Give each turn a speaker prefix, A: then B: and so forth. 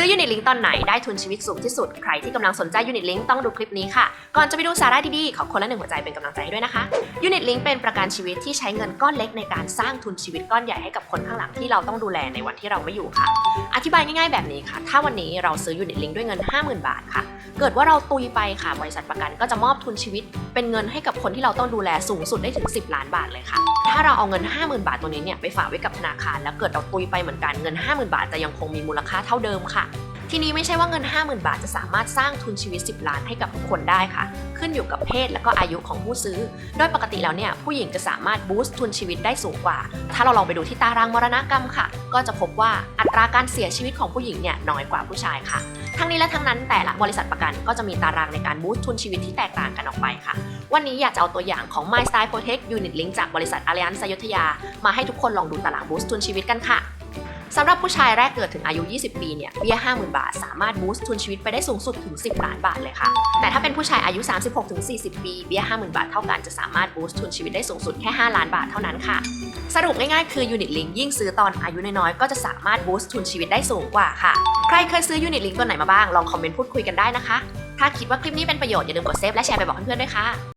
A: ซื้อยูนิตลิงตอนไหนได้ทุนชีวิตสูงที่สุด ใครที่กำลังสนใจยูนิตลิงต้องดูคลิปนี้ค่ะ ก่อนจะไปดูสาระดีๆ ขอคนละหนึ่งหัวใจเป็นกำลังใจให้ด้วยนะคะยูนิตลิงเป็นประกันชีวิตที่ใช้เงินก้อนเล็กในการสร้างทุนชีวิตก้อนใหญ่ให้กับคนข้างหลังที่เราต้องดูแลในวันที่เราไม่อยู่ค่ะ อธิบายง่ายๆแบบนี้ค่ะ ถ้าวันนี้เราซื้อยูนิตลิงด้วยเงิน 50,000 บาทค่ะ เกิดว่าเราตุยไปค่ะ บริษัทประกันก็จะมอบทุนชีวิต เป็นเงินให้กับคนที่เราต้องดูแลสูงสุดได้ถึง 10 ล้านบาทเลยค่ะ ถ้าเราเอาเงิน 50,000 บาทตัวนี้เนี่ยไปฝากไว้กับธนาคาร แล้วเกิดเราตุยไปเหมือนกันเงิน 50,000 บาทจะยังคงมีมูลค่าเท่าเดิมค่ะ ทีนี้ไม่ใช่ว่าเงิน 50,000 บาทจะสามารถสร้างทุนชีวิต 10 ล้านให้กับทุกคนได้ค่ะ ขึ้นอยู่กับเพศและก็อายุของผู้ซื้อ โดยปกติแล้วเนี่ยผู้หญิงจะสามารถบูสต์ทุนชีวิตได้สูงกว่า ถ้าเราลองไปดูที่ตารางมรณกรรมค่ะ ก็จะพบว่าอัตราการเสียชีวิตของผู้หญิงเนี่ยน้อยกว่าผู้ชายค่ะ ทั้งนี้และทั้งนั้นแต่ละบริษัทประกันก็จะมีตารางในการบูสต์ทุนชีวิตที่แตกต่างกันออกไปค่ะ วันนี้อยากจะเอาตัวอย่างของ My Style Protect Unit Link จากบริษัท Allianz ยุธยา มาให้ทุกคนลองดูตารางบูสต์ทุนชีวิตกันค่ะ สำหรับผู้ชายแรกเกิดถึงอายุ 20 ปีเนี่ยเบี้ย 50,000 บาท สามารถบูสต์ทุนชีวิตไปได้สูงสุดถึง 10 ล้านบาทเลยค่ะ แต่ถ้าเป็นผู้ชายอายุ 36-40 ปีเบี้ย 50,000 บาทเท่ากันจะสามารถบูสต์ทุนชีวิตได้สูงสุดแค่ 5 ล้านบาทเท่านั้นค่ะ สรุปง่ายๆคือ Unit Link ยิ่งซื้อตอนอายุน้อยๆก็จะสามารถบูสต์ทุนชีวิตได้สูงกว่าค่ะ ใครเคยซื้อ Unit Link ตัวไหนมาบ้างลองคอมเมนต์พูดคุยกันได้นะคะ ถ้าคิดว่าคลิปนี้เป็นประโยชน์อย่าลืมกดเซฟและแชร์ไปบอกเพื่อนๆด้วยค่ะ